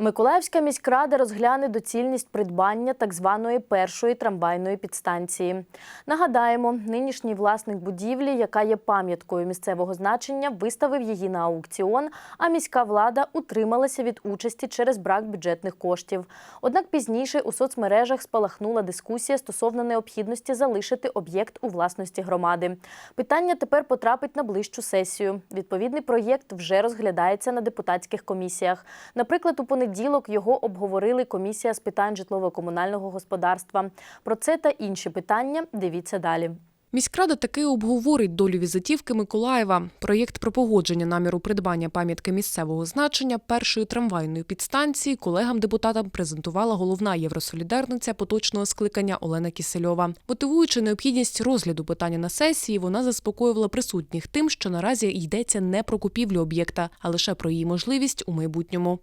Миколаївська міськрада розгляне доцільність придбання так званої першої трамвайної підстанції. Нагадаємо, нинішній власник будівлі, яка є пам'яткою місцевого значення, виставив її на аукціон, а міська влада утрималася від участі через брак бюджетних коштів. Однак пізніше у соцмережах спалахнула дискусія стосовно необхідності залишити об'єкт у власності громади. Питання тепер потрапить на ближчу сесію. Відповідний проєкт вже розглядається на депутатських комісіях. Наприклад, у понеділок його обговорили комісія з питань житлово-комунального господарства. Про це та інші питання дивіться далі. Міськрада таки обговорить долю візитівки Миколаєва. Проєкт про погодження наміру придбання пам'ятки місцевого значення першої трамвайної підстанції колегам-депутатам презентувала головна євросолідарниця поточного скликання Олена Кісельова. Мотивуючи необхідність розгляду питання на сесії, вона заспокоювала присутніх тим, що наразі йдеться не про купівлю об'єкта, а лише про її можливість у майбутньому.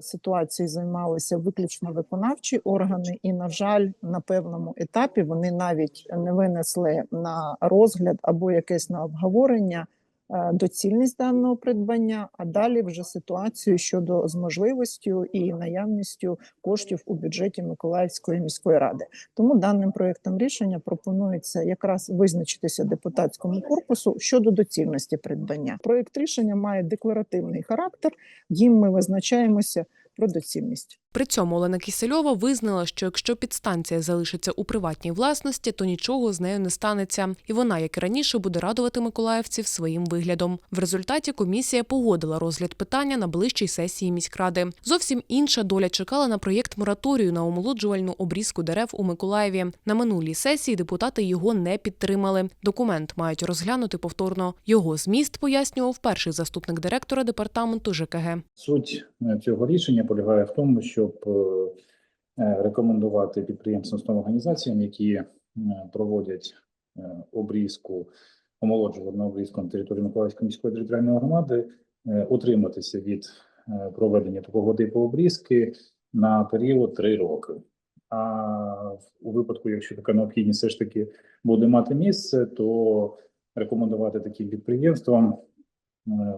Ситуацією займалися виключно виконавчі органи, і, на жаль, на певному етапі вони навіть не винесли на розгляд або якесь на обговорення доцільність даного придбання, а далі вже ситуацію щодо з можливістю і наявністю коштів у бюджеті Миколаївської міської ради. Тому даним проектом рішення пропонується якраз визначитися депутатському корпусу щодо доцільності придбання. Проект рішення має декларативний характер. Їм ми визначаємося про доцільність. При цьому Олена Кісельова визнала, що якщо підстанція залишиться у приватній власності, то нічого з нею не станеться, і вона, як і раніше, буде радувати миколаївців своїм виглядом. В результаті комісія погодила розгляд питання на ближчій сесії міськради. Зовсім інша доля чекала на проєкт мораторію на омолоджувальну обрізку дерев у Миколаєві. На минулій сесії депутати його не підтримали. Документ мають розглянути повторно. Його зміст пояснював перший заступник директора департаменту ЖКГ. Суть е, цього рішення полягає в тому, щоб е, е, рекомендувати підприємствам з організаціям, які е, проводять обрізку, омолоджувальну обрізку на території Миколаївської міської територіальної громади, утриматися від проведення такого типу обрізки на період 3 роки. А у випадку, якщо така необхідність все ж таки буде мати місце, то рекомендувати таким підприємствам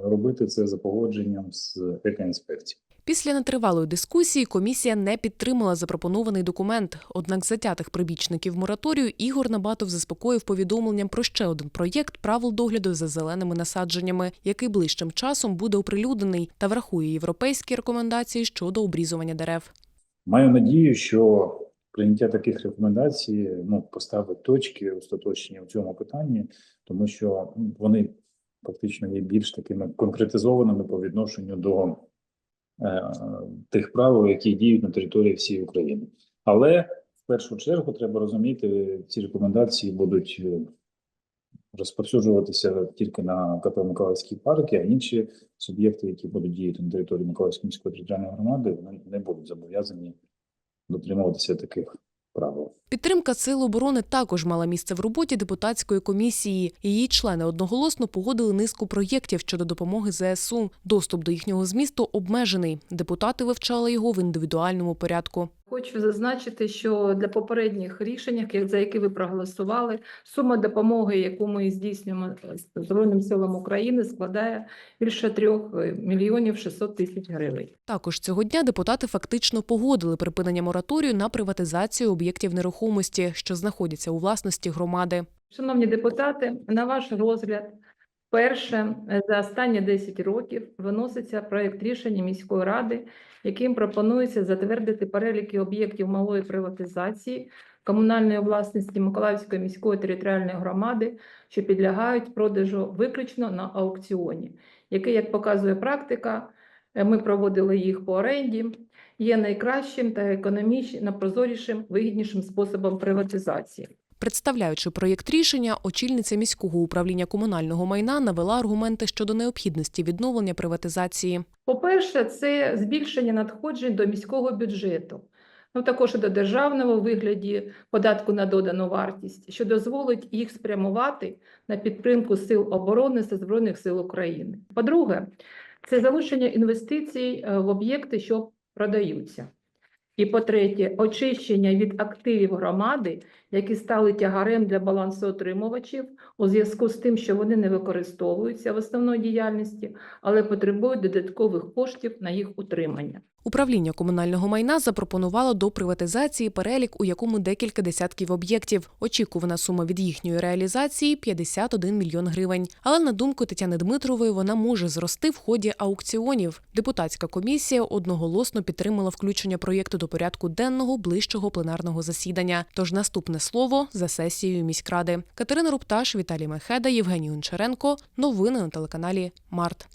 робити це за погодженням з екоінспекцією. Після нетривалої дискусії комісія не підтримала запропонований документ. Однак затятих прибічників мораторію Ігор Набатов заспокоїв повідомленням про ще один проєкт правил догляду за зеленими насадженнями, який ближчим часом буде оприлюднений та врахує європейські рекомендації щодо обрізування дерев. Маю надію, що прийняття таких рекомендацій ну, поставить точки остаточні в цьому питанні, тому що ну, вони фактично є більш такими конкретизованими по відношенню до тих правил, які діють на території всієї України. Але в першу чергу треба розуміти, ці рекомендації будуть е, розповсюджуватися тільки на КП Миколаївські парки, а інші суб'єкти, які будуть діяти на території Миколаївської міської територіальної громади, вони не будуть зобов'язані дотримуватися таких правил. Підтримка сил оборони також мала місце в роботі депутатської комісії. Її члени одноголосно погодили низку проєктів щодо допомоги ЗСУ. Доступ до їхнього змісту обмежений. Депутати вивчали його в індивідуальному порядку. Хочу зазначити, що для попередніх рішень, за які ви проголосували, сума допомоги, яку ми здійснюємо Збройним силам України, складає більше трьох е, мільйонів 600 тисяч гривень. Також цього дня депутати фактично погодили припинення мораторію на приватизацію об'єктів нерухомості, що знаходяться у власності громади. Шановні депутати, на ваш розгляд вперше е, за останні 10 років виноситься проект рішення міської ради, яким пропонується затвердити переліки об'єктів малої приватизації комунальної власності Миколаївської міської територіальної громади, що підлягають продажу виключно на аукціоні, який, як показує практика, е, ми проводили їх по оренді, є найкращим та економічно найпрозорішим, вигіднішим способом приватизації. Представляючи проєкт рішення, очільниця міського управління комунального майна навела аргументи щодо необхідності відновлення приватизації. По-перше, це збільшення надходжень до міського бюджету, ну також і до державного вигляді податку на додану вартість, що дозволить їх спрямувати на підтримку сил оборони та Збройних сил України. По-друге, це залучення інвестицій е, в об'єкти, що продаються. І по-третє, очищення від активів громади, які стали тягарем для балансоотримувачів у зв'язку з тим, що вони не використовуються в основної діяльності, але потребують додаткових коштів на їх утримання. Управління комунального майна запропонувало до приватизації перелік, у якому декілька десятків об'єктів. Очікувана сума від їхньої реалізації 51 мільйон гривень. Але на думку Тетяни Дмитрової, вона може зрости в ході аукціонів. Депутатська комісія одноголосно підтримала включення проєкту до порядку денного ближчого пленарного засідання. Тож наступне слово за сесією міськради. Катерина Рупташ, Віталій Мехеда, Євгеній Гончаренко. Новини на телеканалі Март.